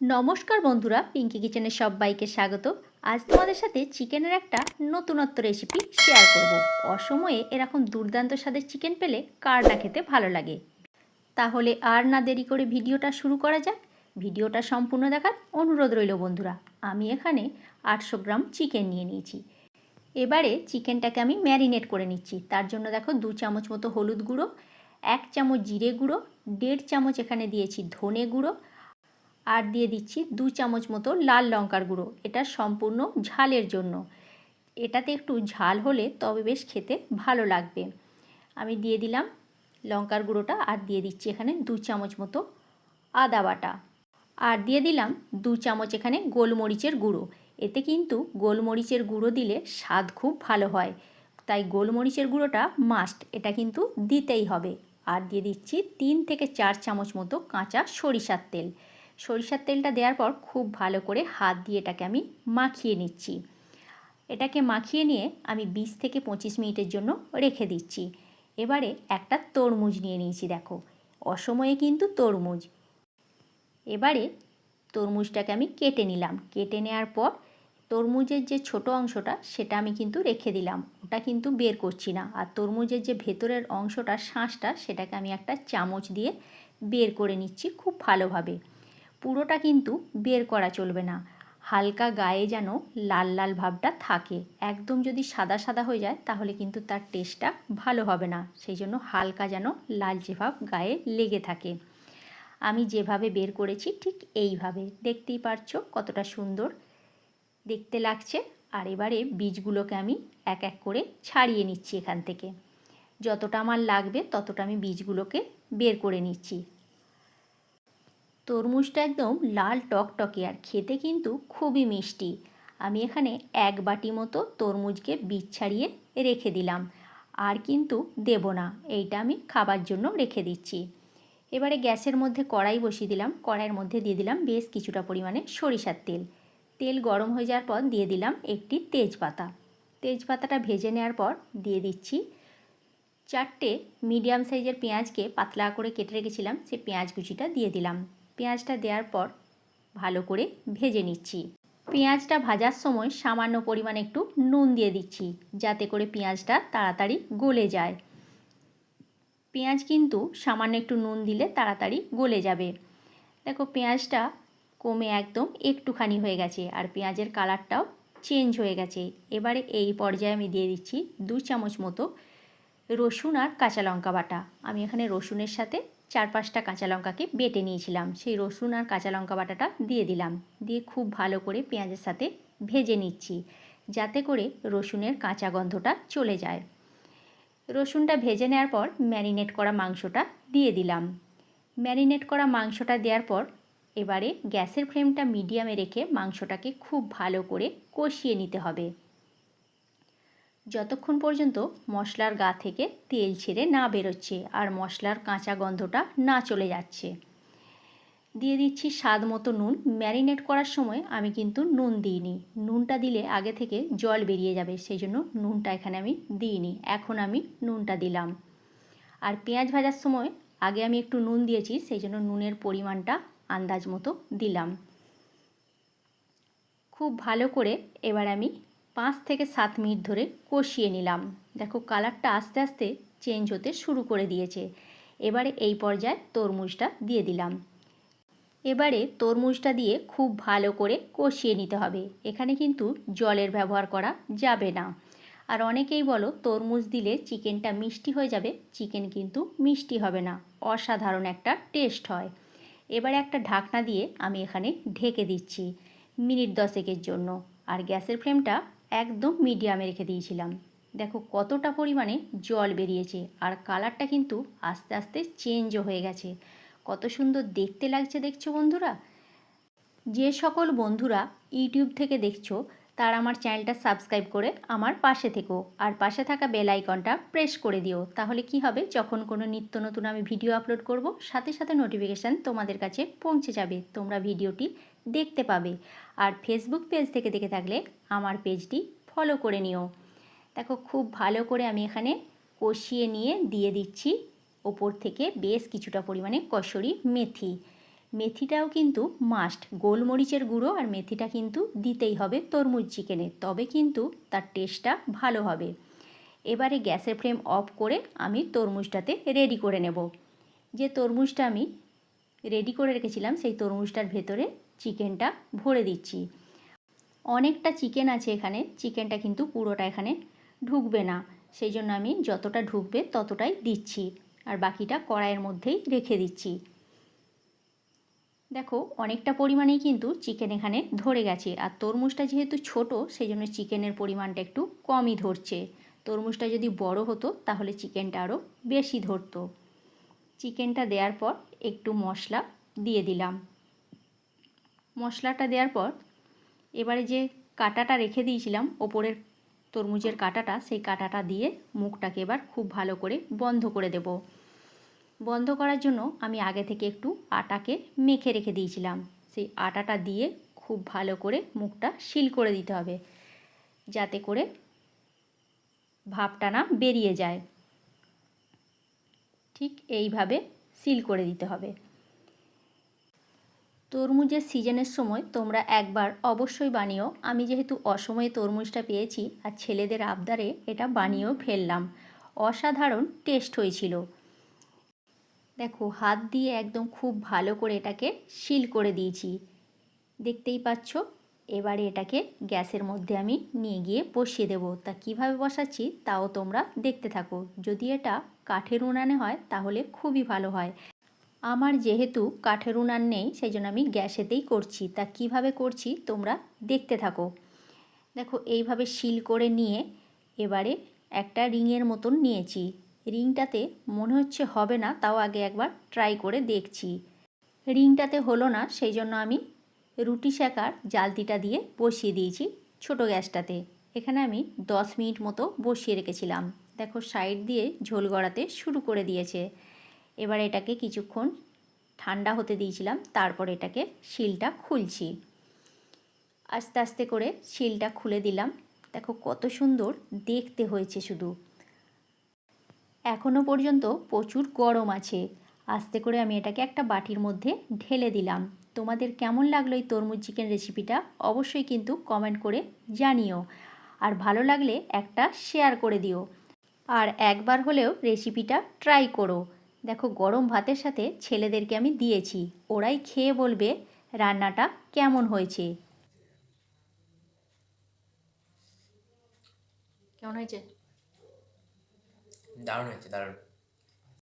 নমস্কার বন্ধুরা পিঙ্কি কিচেনের সবাইকে স্বাগত। আজ তোমাদের সাথে চিকেনের একটা নতুনত্ব রেসিপি শেয়ার করব। অসময়ে এরকম দুর্দান্ত স্বাদের চিকেন পেলে কার না খেতে ভালো লাগে। তাহলে আর না দেরি করে ভিডিওটা শুরু করা যাক। ভিডিওটা সম্পূর্ণ দেখার অনুরোধ রইল বন্ধুরা, আমি এখানে আটশো গ্রাম চিকেন নিয়ে নিয়েছি। এবারে চিকেনটাকে আমি ম্যারিনেট করে নিচ্ছি। তার জন্য দেখো দু চামচ মতো হলুদ গুঁড়ো, এক চামচ জিরে গুঁড়ো, দেড় চামচ এখানে দিয়েছি ধনে গুঁড়ো আর দিয়ে দিচ্ছি দু চামচ মতো লাল লঙ্কার গুঁড়ো। এটা সম্পূর্ণ ঝালের জন্য। এটাতে একটু ঝাল হলে তবে বেশ খেতে ভালো লাগবে। আমি দিয়ে দিলাম লঙ্কার গুঁড়োটা আর দিয়ে দিচ্ছি এখানে দু চামচ মতো আদা বাটা। আর দিয়ে দিলাম দু চামচ এখানে গোলমরিচের গুঁড়ো। এতে কিন্তু গোলমরিচের গুঁড়ো দিলে স্বাদ খুব ভালো হয়। তাই গোলমরিচের গুঁড়োটা মাস্ট এটা কিন্তু দিতেই হবে। আর দিয়ে দিচ্ছি তিন থেকে চার চামচ মতো কাঁচা সরিষার তেল। সরিষার তেলটা দেওয়ার পর খুব ভালো করে হাত দিয়ে এটাকে আমি মাখিয়ে নিচ্ছি। এটাকে মাখিয়ে নিয়ে আমি বিশ থেকে পঁচিশ মিনিটের জন্য রেখে দিচ্ছি। এবারে একটা তরমুজ নিয়ে নিয়েছি, দেখো। অসময়ে কিন্তু তরমুজ। এবারে তরমুজটাকে আমি কেটে নিলাম। কেটে নেওয়ার পর তরমুজের যে ছোট অংশটা, সেটা আমি কিন্তু রেখে দিলাম। ওটা কিন্তু বের করছি না। আর তরমুজের যে ভেতরের অংশটা শাঁসটা, সেটাকে আমি একটা চামচ দিয়ে বের করে নিচ্ছি খুব ভালোভাবে। পুরোটা কিন্তু বের করা চলবে না। হালকা গায়ে যেন লাল লাল ভাবটা থাকে। একদম যদি সাদা সাদা হয়ে যায়, তাহলে কিন্তু তার টেস্টটা ভালো হবে না। সেই জন্য হালকা যেন লালচে ভাব গায়ে লেগে থাকে। আমি যেভাবে বের করেছি ঠিক এইভাবে। দেখতেই পারছ কতটা সুন্দর দেখতে লাগছে। আর এবারে বীজগুলোকে আমি এক এক করে ছাড়িয়ে নিচ্ছি এখান থেকে। যতটা আমার লাগবে ততটা আমি বীজগুলোকে বের করে নিচ্ছি। তরমুজটা একদম লাল টকটকে আর খেতে কিন্তু খুবই মিষ্টি। আমি এখানে এক বাটি মতো তরমুজকে বীজ ছাড়িয়ে রেখে দিলাম। আর কিন্তু দেব না, এইটা আমি খাবার জন্য রেখে দিচ্ছি। এবারে গ্যাসের মধ্যে কড়াই বসিয়ে দিলাম। কড়াইয়ের মধ্যে দিয়ে দিলাম বেশ কিছুটা পরিমাণে সরিষার তেল। তেল গরম হয়ে যাওয়ার পর দিয়ে দিলাম একটি তেজপাতা। তেজপাতাটা ভেজে নেওয়ার পর দিয়ে দিচ্ছি চারটে মিডিয়াম সাইজের পেঁয়াজকে পাতলা করে কেটে রেখেছিলাম। সে পেঁয়াজ কুচিটা দিয়ে দিলাম। পেঁয়াজটা দেওয়ার পর ভালো করে ভেজে নিচ্ছি। পেঁয়াজটা ভাজার সময় সামান্য পরিমাণে একটু নুন দিয়ে দিচ্ছি, যাতে করে পেঁয়াজটা তাড়াতাড়ি গলে যায়। পেঁয়াজ কিন্তু সামান্য একটু নুন দিলে তাড়াতাড়ি গলে যাবে। দেখো, পেঁয়াজটা কমে একদম একটুখানি হয়ে গেছে আর পেঁয়াজের কালারটাও চেঞ্জ হয়ে গেছে। এবারে এই পর্যায়ে আমি দিয়ে দিচ্ছি দু চামচ মতো রসুন আর কাঁচা লঙ্কা বাটা। আমি এখানে রসুনের সাথে চার পাঁচটা কাঁচা লঙ্কাকে বেটে নিয়েছিলাম। সেই রসুন আর কাঁচা লঙ্কা বাটাটা দিয়ে দিলাম। দিয়ে খুব ভালো করে পেঁয়াজের সাথে ভেজে নিচ্ছি, যাতে করে রসুনের কাঁচা গন্ধটা চলে যায়। রসুনটা ভেজে নেওয়ার পর ম্যারিনেট করা মাংসটা দিয়ে দিলাম। ম্যারিনেট করা মাংসটা দেওয়ার পর এবারে গ্যাসের ফ্লেমটা মিডিয়ামে রেখে মাংসটাকে খুব ভালো করে কষিয়ে নিতে হবে। যতক্ষণ পর্যন্ত মশলার গা থেকে তেল ছেড়ে না বেরোচ্ছে আর মশলার কাঁচা গন্ধটা না চলে যাচ্ছে। দিয়ে দিচ্ছি স্বাদ মতো নুন। ম্যারিনেট করার সময় আমি কিন্তু নুন দিইনি। নুনটা দিলে আগে থেকে জল বেরিয়ে যাবে, সেই জন্য নুনটা এখানে আমি দিইনি। এখন আমি নুনটা দিলাম। আর পেঁয়াজ ভাজার সময় আগে আমি একটু নুন দিয়েছি, সেই জন্য নুনের পরিমাণটা আন্দাজ মতো দিলাম। খুব ভালো করে এবার আমি পাঁচ থেকে সাত মিনিট ধরে কষিয়ে নিলাম। দেখো কালারটা আস্তে আস্তে চেঞ্জ হতে শুরু করে দিয়েছে। এবারে এই পর্যায়ে তরমুজটা দিয়ে দিলাম। এবারে তরমুজটা দিয়ে খুব ভালো করে কষিয়ে নিতে হবে। এখানে কিন্তু জলের ব্যবহার করা যাবে না। আর অনেকেই বলো, তরমুজ দিলে চিকেনটা মিষ্টি হয়ে যাবে। চিকেন কিন্তু মিষ্টি হবে না। অসাধারণ একটা টেস্ট হয়। এবারে একটা ঢাকনা দিয়ে আমি এখানে ঢেকে দিচ্ছি মিনিট দশেকের জন্য। আর গ্যাসের ফ্লেমটা একদম মিডিয়ামে রেখে দিয়েছিলাম। দেখো কতটা পরিমাণে জল বেরিয়েছে আর কালারটা কিন্তু আস্তে আস্তে চেঞ্জও হয়ে গেছে। কত সুন্দর দেখতে লাগছে দেখছ বন্ধুরা? যে সকল বন্ধুরা ইউটিউব থেকে দেখছ তার আমার চ্যানেলটা সাবস্ক্রাইব করে আমার পাশে থেকো। আর পাশে থাকা বেল আইকনটা প্রেস করে দিও। তাহলে কি হবে? যখন কোনো নিত্য নতুন আমি ভিডিও আপলোড করব, সাথে সাথে নোটিফিকেশান তোমাদের কাছে পৌঁছে যাবে। তোমরা ভিডিওটি দেখতে পাবে। আর ফেসবুক পেজ থেকে দেখে থাকলে আমার পেজটি ফলো করে নিও। দেখো, খুব ভালো করে আমি এখানে কষিয়ে নিয়ে দিয়ে দিচ্ছি। ওপর থেকে বেশ কিছুটা পরিমাণে কসরি মেথি। মেথিটাও কিন্তু মাস্ট গোলমরিচের গুঁড়ো আর মেথিটা কিন্তু দিতেই হবে তরমুজ চিকেনে, তবে কিন্তু তার টেস্টটা ভালো হবে। এবারে গ্যাসের ফ্লেম অফ করে আমি তরমুজটাতে রেডি করে নেব। যে তরমুজটা আমি রেডি করে রেখেছিলাম, সেই তরমুজটার ভেতরে চিকেনটা ভরে দিচ্ছি। অনেকটা চিকেন আছে এখানে, চিকেনটা কিন্তু পুরোটা এখানে ঢুকবে না। সেই জন্য আমি যতটা ঢুকবে ততটাই দিচ্ছি, আর বাকিটা কড়াইয়ের মধ্যেই রেখে দিচ্ছি। দেখো, অনেকটা পরিমাণেই কিন্তু চিকেন এখানে ধরে গেছে। আর তরমুজটা যেহেতু ছোট সেই জন্য চিকেনের পরিমাণটা একটু কমই ধরছে। তরমুজটা যদি বড় হতো, তাহলে চিকেনটা আরও বেশি ধরতো। চিকেনটা দেওয়ার পর একটু মশলা দিয়ে দিলাম। মশলাটা দেওয়ার পর এবারে যে কাটাটা রেখে দিয়েছিলাম, ওপরের তরমুজের কাটাটা, সেই কাটাটা দিয়ে মুখটাকে এবার খুব ভালো করে বন্ধ করে দেব। বন্ধ করার জন্য আমি আগে থেকে একটু আটাকে মেখে রেখে দিয়েছিলাম। সেই আটাটা দিয়ে খুব ভালো করে মুখটা সিল করে দিতে হবে, যাতে করে ভাবটা না বেরিয়ে যায়। ঠিক এইভাবে সিল করে দিতে হবে। তরমুজের সিজনের সময় তোমরা একবার অবশ্যই বানিও। আমি যেহেতু অসময়ে তরমুজটা পেয়েছি আর ছেলেদের আবদারে এটা বানিয়েও ফেললাম। অসাধারণ টেস্ট হয়েছিল। দেখো, হাত দিয়ে একদম খুব ভালো করে এটাকে সিল করে দিয়েছি। দেখতেই পাচ্ছ? এবারে এটাকে গ্যাসের মধ্যে আমি নিয়ে গিয়ে বসিয়ে দেবো। তা কীভাবে বসাচ্ছি? তাও তোমরা দেখতে থাকো। যদি এটা কাঠের উনানে হয়, তাহলে খুবই ভালো হয়। আমার যেহেতু কাঠের উনান নেই, সেই জন্য আমি গ্যাসেতেই করছি। তা কীভাবে করছি? তোমরা দেখতে থাকো। দেখো, এইভাবে শিল করে নিয়ে এবারে একটা রিংয়ের মতন নিয়েছি। রিংটাতে মনে হচ্ছে হবে না, তাও আগে একবার ট্রাই করে দেখছি। রিংটাতে হলো না, সেই জন্য আমি রুটি শেখার জালতিটা দিয়ে বসিয়ে দিয়েছি ছোট গ্যাসটাতে। এখানে আমি দশ মিনিট মতো বসিয়ে রেখেছিলাম। দেখো, সাইড দিয়ে ঝোল গড়াতে শুরু করে দিয়েছে। এবার এটাকে কিছুক্ষণ ঠান্ডা হতে দিয়েছিলাম, তারপর এটাকে শিলটা খুলছি। আস্তে আস্তে করে শিলটা খুলে দিলাম। দেখো, কত সুন্দর দেখতে হয়েছে শুধু। এখনও পর্যন্ত প্রচুর গরম আছে। আস্তে করে আমি এটাকে একটা বাটির মধ্যে ঢেলে দিলাম। তোমাদের কেমন লাগল এই তরমুজ চিকেন রেসিপিটা অবশ্যই কিন্তু কমেন্ট করে জানিও। আর ভালো লাগলে একটা শেয়ার করে দিও। আর একবার হলেও রেসিপিটা ট্রাই করো। দেখো, গরম ভাতের সাথে ছেলেদেরকে আমি দিয়েছি। ওরাই খেয়ে বলবে রান্নাটা কেমন হয়েছে। কেমন হয়েছে? 나눠 했지. 나를